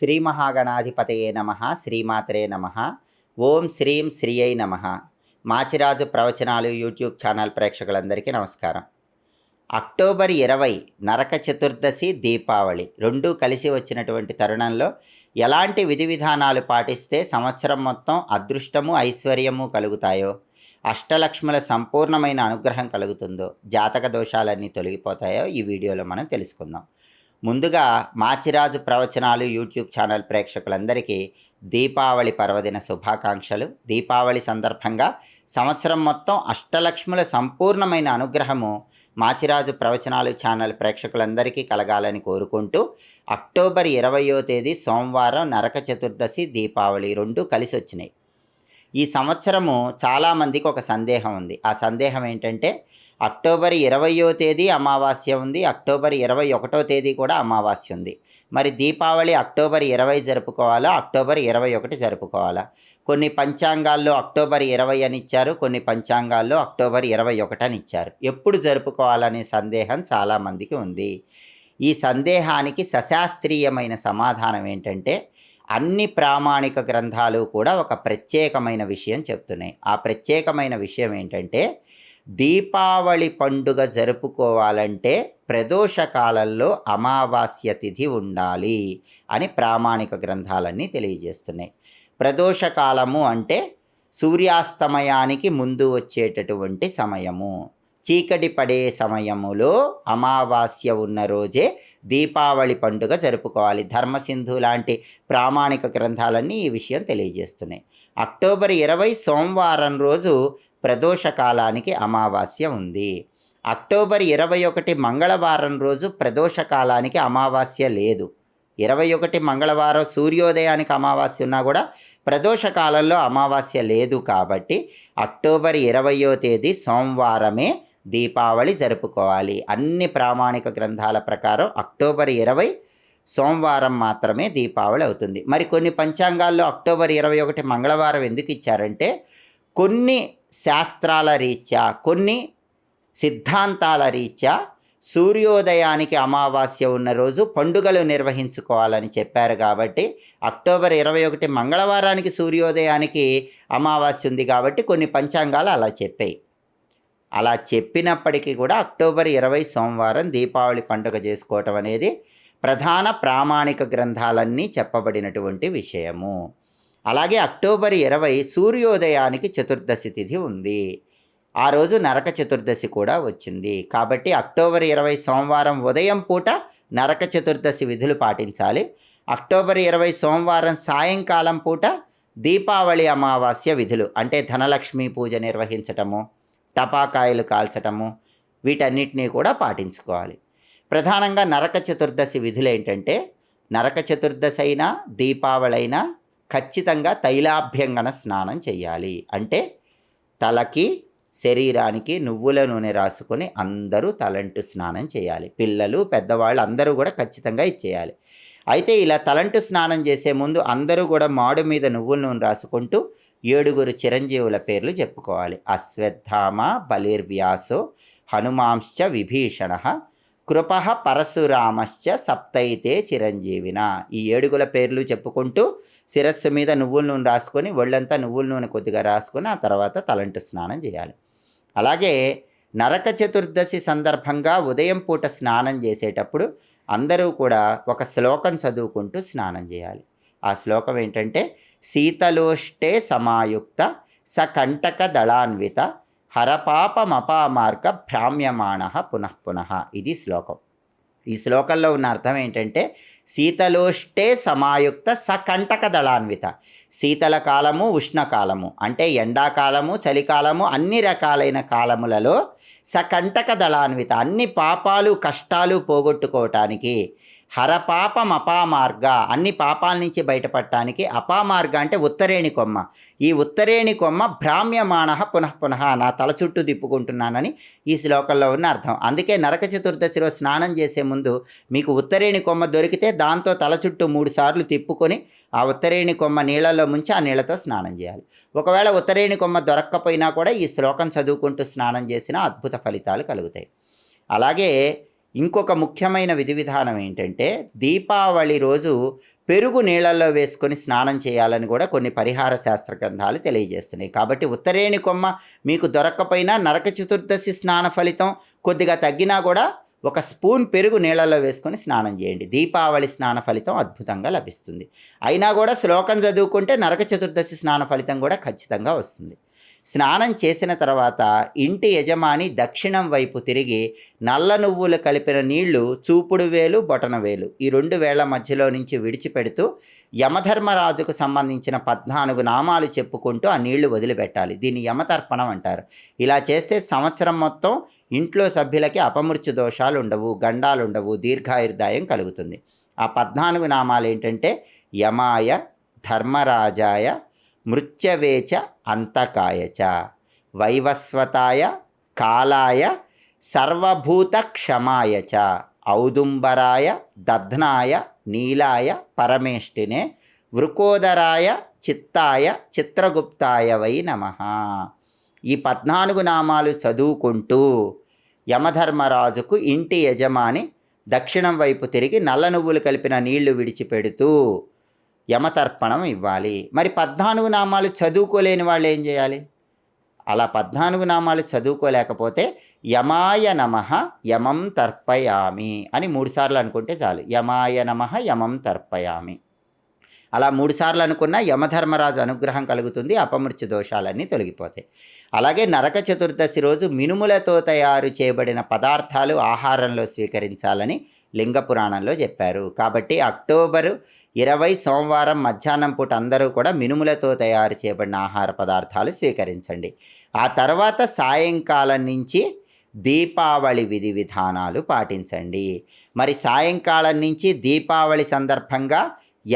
శ్రీ మహాగణాధిపతయే నమ శ్రీమాతరే నమ. ఓం శ్రీం శ్రీయై నమ. మాచిరాజు ప్రవచనాలు యూట్యూబ్ ఛానల్ ప్రేక్షకులందరికీ నమస్కారం. అక్టోబర్ ఇరవై నరక చతుర్దశి దీపావళి రెండూ కలిసి వచ్చినటువంటి తరుణంలో ఎలాంటి విధి విధానాలు పాటిస్తే సంవత్సరం మొత్తం అదృష్టము ఐశ్వర్యము కలుగుతాయో అష్టలక్ష్ముల సంపూర్ణమైన అనుగ్రహం కలుగుతుందో జాతక దోషాలన్నీ తొలగిపోతాయో ఈ వీడియోలో మనం తెలుసుకుందాం. ముందుగా మాచిరాజు ప్రవచనాలు యూట్యూబ్ ఛానల్ ప్రేక్షకులందరికీ దీపావళి పర్వదిన శుభాకాంక్షలు. దీపావళి సందర్భంగా సంవత్సరం మొత్తం అష్టలక్ష్ముల సంపూర్ణమైన అనుగ్రహము మాచిరాజు ప్రవచనాలు ఛానల్ ప్రేక్షకులందరికీ కలగాలని కోరుకుంటూ అక్టోబర్ ఇరవయో తేదీ సోమవారం నరక చతుర్దశి దీపావళి రెండు కలిసి వచ్చినాయి ఈ సంవత్సరము చాలామందికి ఒక సందేహం ఉంది. ఆ సందేహం ఏంటంటే అక్టోబర్ ఇరవయో తేదీ అమావాస్య ఉంది. అక్టోబర్ ఇరవై ఒకటో తేదీ కూడా అమావాస్య ఉంది. మరి దీపావళి అక్టోబర్ ఇరవై జరుపుకోవాలా? అక్టోబర్ ఇరవై ఒకటి జరుపుకోవాలా? కొన్ని పంచాంగాల్లో అక్టోబర్ ఇరవై అని ఇచ్చారు. కొన్ని పంచాంగాల్లో అక్టోబర్ ఇరవై ఒకటి అని ఇచ్చారు. ఎప్పుడు జరుపుకోవాలనే సందేహం చాలామందికి ఉంది. ఈ సందేహానికి సశాస్త్రీయమైన సమాధానం ఏంటంటే అన్ని ప్రామాణిక గ్రంథాలు కూడా ఒక ప్రత్యేకమైన విషయం చెప్తున్నాయి. ఆ ప్రత్యేకమైన విషయం ఏంటంటే దీపావళి పండుగ జరుపుకోవాలంటే ప్రదోష కాలంలో అమావాస్య తిథి ఉండాలి అని ప్రామాణిక గ్రంథాలన్నీ తెలియజేస్తున్నాయి. ప్రదోష కాలము అంటే సూర్యాస్తమయానికి ముందు వచ్చేటటువంటి సమయము. చీకటి పడే సమయములో అమావాస్య ఉన్న రోజే దీపావళి పండుగ జరుపుకోవాలి. ధర్మసింధు లాంటి ప్రామాణిక గ్రంథాలన్నీ ఈ విషయం తెలియజేస్తున్నాయి. అక్టోబర్ ఇరవై సోమవారం రోజు ప్రదోష కాలానికి అమావాస్య ఉంది. అక్టోబర్ ఇరవై ఒకటి మంగళవారం రోజు ప్రదోష కాలానికి అమావాస్య లేదు. ఇరవై ఒకటి మంగళవారం సూర్యోదయానికి అమావాస్య ఉన్నా కూడా ప్రదోష కాలంలో అమావాస్య లేదు కాబట్టి అక్టోబర్ ఇరవయో తేదీ సోమవారమే దీపావళి జరుపుకోవాలి. అన్ని ప్రామాణిక గ్రంథాల ప్రకారం అక్టోబర్ ఇరవై సోమవారం మాత్రమే దీపావళి అవుతుంది. మరి కొన్ని పంచాంగాల్లో అక్టోబర్ ఇరవై ఒకటి మంగళవారం ఎందుకు ఇచ్చారంటే కొన్ని శాస్త్రాల రీత్యా కొన్ని సిద్ధాంతాల రీత్యా సూర్యోదయానికి అమావాస్య ఉన్న రోజు పండుగలు నిర్వహించుకోవాలని చెప్పారు కాబట్టి అక్టోబర్ ఇరవై ఒకటి మంగళవారానికి సూర్యోదయానికి అమావాస్య ఉంది కాబట్టి కొన్ని పంచాంగాలు అలా చెప్పాయి. అలా చెప్పినప్పటికీ కూడా అక్టోబర్ ఇరవై సోమవారం దీపావళి పండుగ చేసుకోవటం అనేది ప్రధాన ప్రామాణిక గ్రంథాలన్నీ చెప్పబడినటువంటి విషయము. అలాగే అక్టోబర్ ఇరవై సూర్యోదయానికి చతుర్దశి తిథి ఉంది. ఆ రోజు నరక చతుర్దశి కూడా వచ్చింది. కాబట్టి అక్టోబర్ ఇరవై సోమవారం ఉదయం పూట నరక చతుర్దశి విధులు పాటించాలి. అక్టోబర్ ఇరవై సోమవారం సాయంకాలం పూట దీపావళి అమావాస్య విధులు అంటే ధనలక్ష్మి పూజ నిర్వహించటము టపాకాయలు కాల్చటము వీటన్నిటినీ కూడా పాటించుకోవాలి. ప్రధానంగా నరక చతుర్దశి విధులు ఏంటంటే నరక చతుర్దశి అయినా దీపావళి అయినా ఖచ్చితంగా తైలాభ్యంగన స్నానం చేయాలి అంటే తలకి శరీరానికి నువ్వుల నూనె రాసుకొని అందరూ తలంటు స్నానం చేయాలి పిల్లలు పెద్దవాళ్ళు అందరూ కూడా ఖచ్చితంగా ఇచ్చేయాలి. అయితే ఇలా తలంటు స్నానం చేసే ముందు అందరూ కూడా మాడు మీద నువ్వుల నూనె రాసుకుంటూ ఏడుగురు చిరంజీవుల పేర్లు చెప్పుకోవాలి. అశ్వత్థామ బలిర్వ్యాసో హనుమాంశ్చ విభీషణ కృప పరశురామశ్చ సప్తైతే చిరంజీవిన. ఈ ఏడుగుల పేర్లు చెప్పుకుంటూ శిరస్సు మీద నువ్వుల నూనె రాసుకొని ఒళ్ళంతా నువ్వుల నూనె కొద్దిగా రాసుకొని ఆ తర్వాత తలంటు స్నానం చేయాలి. అలాగే నరక చతుర్దశి సందర్భంగా ఉదయం పూట స్నానం చేసేటప్పుడు అందరూ కూడా ఒక శ్లోకం చదువుకుంటూ స్నానం చేయాలి. ఆ శ్లోకం ఏంటంటే శీతలోష్టే సమాయుక్త సకంటక దళాన్విత హరపాపమపామార్గ భ్రామ్యమాణ పునఃపునః ఇది శ్లోకం. ఈ శ్లోకంలో ఉన్న అర్థం ఏంటంటే శీతలోష్టే సమాయుక్త సకంటక దళాన్విత. శీతల కాలము ఉష్ణకాలము అంటే ఎండాకాలము చలికాలము అన్ని రకాలైన కాలములలో సకంటక దళాన్విత అన్ని పాపాలు కష్టాలు పోగొట్టుకోవటానికి హరపాపం అపామార్గ అన్ని పాపాల నుంచి బయటపడటానికి అపామార్గ అంటే ఉత్తరేణి కొమ్మ. ఈ ఉత్తరేణి కొమ్మ భ్రామ్యమాణ పునః పునః నా తల చుట్టూ తిప్పుకుంటున్నానని ఈ శ్లోకంలో ఉన్న అర్థం. అందుకే నరక చతుర్దశిలో స్నానం చేసే ముందు మీకు ఉత్తరేణి కొమ్మ దొరికితే దాంతో తల చుట్టూ మూడు సార్లు తిప్పుకొని ఆ ఉత్తరేణి కొమ్మ నీళ్ళలో ముంచి ఆ నీళ్ళతో స్నానం చేయాలి. ఒకవేళ ఉత్తరేణి కొమ్మ దొరక్కపోయినా కూడా ఈ శ్లోకం చదువుకుంటూ స్నానం చేసిన అద్భుత ఫలితాలు కలుగుతాయి. అలాగే ఇంకొక ముఖ్యమైన విధి విధానం ఏంటంటే దీపావళి రోజు పెరుగు నీళ్ళల్లో వేసుకొని స్నానం చేయాలని కూడా కొన్ని పరిహార శాస్త్ర గ్రంథాలు తెలియజేస్తున్నాయి. కాబట్టి ఉత్తరేణి కొమ్మ మీకు దొరక్కపోయినా నరక చతుర్దశి స్నాన ఫలితం కొద్దిగా తగ్గినా కూడా ఒక స్పూన్ పెరుగు నీళ్ళల్లో వేసుకొని స్నానం చేయండి. దీపావళి స్నాన ఫలితం అద్భుతంగా లభిస్తుంది. అయినా కూడా శ్లోకం చదువుకుంటే నరక చతుర్దశి స్నాన ఫలితం కూడా ఖచ్చితంగా వస్తుంది. స్నానం చేసిన తర్వాత ఇంటి యజమాని దక్షిణం వైపు తిరిగి నల్ల నువ్వులు కలిపిన నీళ్ళు చూపుడు వేలు బొటన వేలు ఈ రెండు వేళ్ళ మధ్యలో నుంచి విడిచిపెడుతూ యమధర్మరాజుకు సంబంధించిన పద్నాలుగు నామాలు చెప్పుకుంటూ ఆ నీళ్ళు వదిలిపెట్టాలి. దీన్ని యమతర్పణం అంటారు. ఇలా చేస్తే సంవత్సరం మొత్తం ఇంట్లో సభ్యులకి అపమృత్యు దోషాలు ఉండవు గండాలు ఉండవు దీర్ఘాయుర్దాయం కలుగుతుంది. ఆ పద్నాలుగు నామాలు ఏంటంటే యమాయ ధర్మరాజాయ మృత్యవేచ అంతకాయచ వైవస్వతాయ కాలాయ సర్వభూత క్షమాయ చ ఔదుంబరాయ దధ్నాయ నీలాయ పరమేష్టినే వృకోదరాయ చిత్తాయ చిత్రగుప్తాయ వై నమ. ఈ పద్నాలుగు నామాలు చదువుకుంటూ యమధర్మరాజుకు ఇంటి యజమాని దక్షిణం వైపు తిరిగి నల్ల నువ్వులు కలిపిన నీళ్ళు విడిచిపెడుతూ యమతర్పణం ఇవ్వాలి. మరి పద్నాలుగు నామాలు చదువుకోలేని వాళ్ళు ఏం చేయాలి? అలా పద్నాలుగు నామాలు చదువుకోలేకపోతే యమాయ నమ యమం తర్పయామి అని మూడుసార్లు అనుకుంటే చాలు. యమాయ నమ యమం తర్పయామి. అలా మూడుసార్లు అనుకున్న యమధర్మరాజు అనుగ్రహం కలుగుతుంది అపమృత్యు దోషాలన్నీ తొలగిపోతాయి. అలాగే నరక చతుర్దశి రోజు మినుములతో తయారు చేయబడిన పదార్థాలు ఆహారంలో స్వీకరించాలని లింగ పురాణంలో చెప్పారు. కాబట్టి అక్టోబరు ఇరవై సోమవారం మధ్యాహ్నం పూట అందరూ కూడా మినుములతో తయారు చేయబడిన ఆహార పదార్థాలు స్వీకరించండి. ఆ తర్వాత సాయంకాలం నుంచి దీపావళి విధి విధానాలు పాటించండి. మరి సాయంకాలం నుంచి దీపావళి సందర్భంగా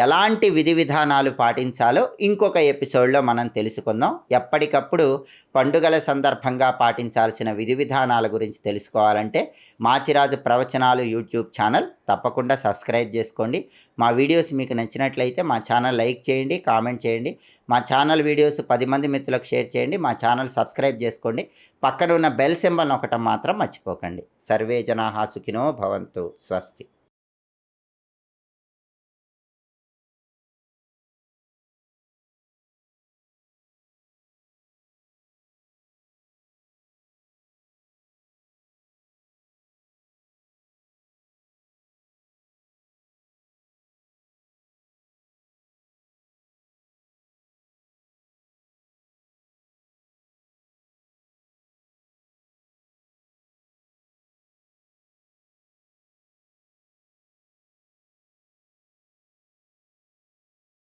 ఎలాంటి విధి విధానాలు పాటించాలో ఇంకొక ఎపిసోడ్లో మనం తెలుసుకుందాం. ఎప్పటికప్పుడు పండుగల సందర్భంగా పాటించాల్సిన విధి విధానాల గురించి తెలుసుకోవాలంటే మాచిరాజు ప్రవచనాలు యూట్యూబ్ ఛానల్ తప్పకుండా సబ్స్క్రైబ్ చేసుకోండి. మా వీడియోస్ మీకు నచ్చినట్లయితే మా ఛానల్ లైక్ చేయండి కామెంట్ చేయండి. మా ఛానల్ వీడియోస్ పది మంది మిత్రులకు షేర్ చేయండి మా ఛానల్ సబ్స్క్రైబ్ చేసుకోండి. పక్కన ఉన్న బెల్ సింబల్ ఒకటం మాత్రం మర్చిపోకండి. సర్వే జనాహా సుఖినో భవంతు స్వస్తి.